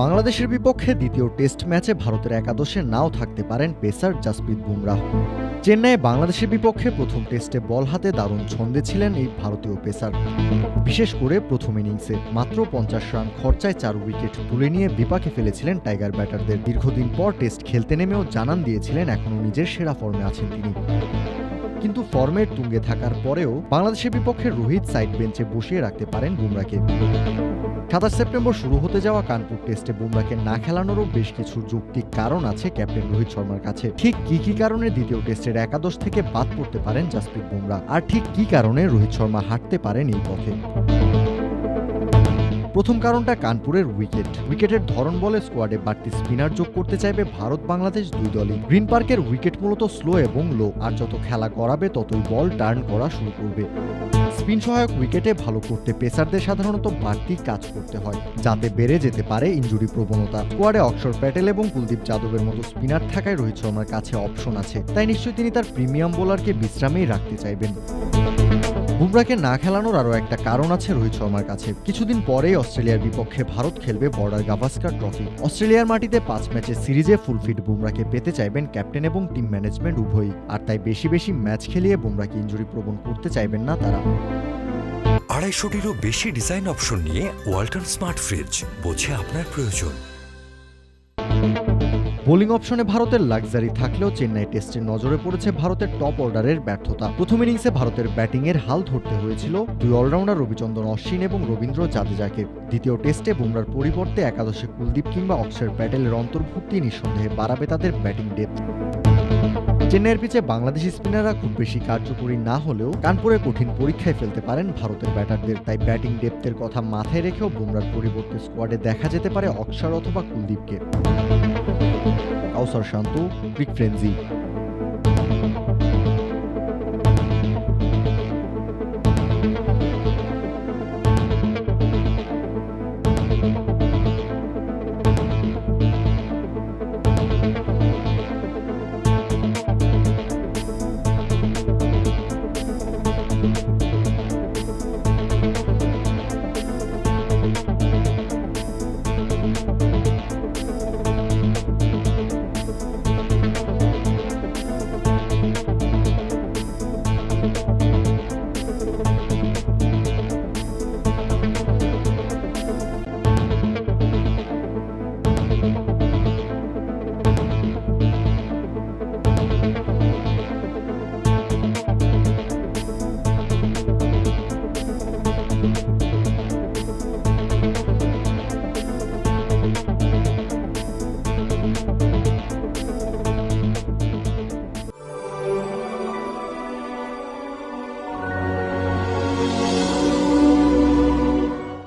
বাংলাদেশের বিপক্ষে দ্বিতীয় টেস্ট ম্যাচে ভারতের একাদশে নাও থাকতে পারেন পেসার জাসপ্রীত বুমরাহ। চেন্নাইয়ে বাংলাদেশের বিপক্ষে প্রথম টেস্টে বল হাতে দারুণ ছন্দে ছিলেন এই ভারতীয় পেসার। বিশেষ করে প্রথম ইনিংসে মাত্র পঞ্চাশ রান খরচায় চার উইকেট তুলে নিয়ে বিপাকে ফেলেছিলেন টাইগার ব্যাটারদের। দীর্ঘদিন পর টেস্ট খেলতে নেমেও জানান দিয়েছিলেন এখনও নিজের সেরা ফর্মে আছেন তিনি। কিন্তু ফর্মের তুঙ্গে থাকার পরেও বাংলাদেশের বিপক্ষে রোহিত সাইড বেঞ্চে বসিয়ে রাখতে পারেন বুমরাকে সাতাশ সেপ্টেম্বর শুরু হতে যাওয়া কানপুর টেস্টে বুমরাকে না খেলানোরও বেশ কিছু যৌক্তিক কারণ আছে ক্যাপ্টেন রোহিত শর্মার কাছে। ঠিক কি কি কারণে দ্বিতীয় টেস্টের একাদশ থেকে বাদ পড়তে পারেন জাসপ্রীত বুমরা আর ঠিক কি কারণে রোহিত শর্মা হাঁটতে পারেন এই পথে? প্রথম কারণটা কানপুরের উইকেট। উইকেটের ধরন বলে স্কোয়াডে বাড়তি স্পিনার যোগ করতে চাইবে ভারত বাংলাদেশ দুই দলই। গ্রিন পার্কের উইকেট মূলত স্লো এবং লো, আর যত খেলা করাবে ততই বল টার্ন করা শুরু করবে। স্পিন সহায়ক উইকেটে ভালো করতে পেসারদের সাধারণত বাড়তি কাজ করতে হয়, যাতে বেড়ে যেতে পারে ইনজুরি প্রবণতা। স্কোয়াডে অক্ষর প্যাটেল এবং কুলদীপ যাদবের মতো স্পিনার থাকায় রোহিত শর্মার কাছে অপশন আছে, তাই নিশ্চয়ই তিনি তার প্রিমিয়াম বোলারকে বিশ্রামেই রাখতে চাইবেন। বুমরাকে না খেলানোর আরও একটা কারণ আছে রোহিত শর্মার কাছে। কিছুদিন পরেই অস্ট্রেলিয়ার বিপক্ষে ভারত খেলবে বর্ডার গাভাস্কার ট্রফি। অস্ট্রেলিয়ার মাটিতে পাঁচ ম্যাচের সিরিজে ফুল ফিট বুমরাকে পেতে চাইবেন ক্যাপ্টেন এবং টিম ম্যানেজমেন্ট উভয়ই। আর তাই বেশি বেশি ম্যাচ খেলিয়ে বুমরাকে ইঞ্জুরি প্রবণ করতে চাইবেন না তারা। আড়াইশোটিরও বেশি ডিজাইন অপশন নিয়ে ওয়ালটন স্মার্ট ফ্রিজ, বোঝে আপনার প্রয়োজন। বোলিং অপশনে ভারতের লাক্সারি থাকলেও চেন্নাই টেস্টে নজরে পড়েছে ভারতের টপ অর্ডারের ব্যর্থতা। প্রথম ইনিংসে ভারতের ব্যাটিংয়ের হাল ধরতে হয়েছিল দুই অলরাউন্ডার রবিচন্দ্রন অশ্বিন এবং রবীন্দ্র জাদেজাকে। দ্বিতীয় টেস্টে বুমরার পরিবর্তে একাদশে কুলদীপ কিংবা অক্ষর প্যাটেলের অন্তর্ভুক্তি নিঃসন্দেহে বাড়াবে তাদের ব্যাটিং ডেপথ। চেন্নাইয়ের পিচে বাংলাদেশি স্পিনাররা খুব বেশি কার্যকরী না হলেও কানপুরে কঠিন পরীক্ষায় ফেলতে পারেন ভারতের ব্যাটারদের। তাই ব্যাটিং ডেপথের কথা মাথায় রেখেও বুমরার পরিবর্তে স্কোয়াডে দেখা যেতে পারে অক্ষর অথবা কুলদীপকে। কাউসার শান্ত ক্রিক ফ্রেন্সি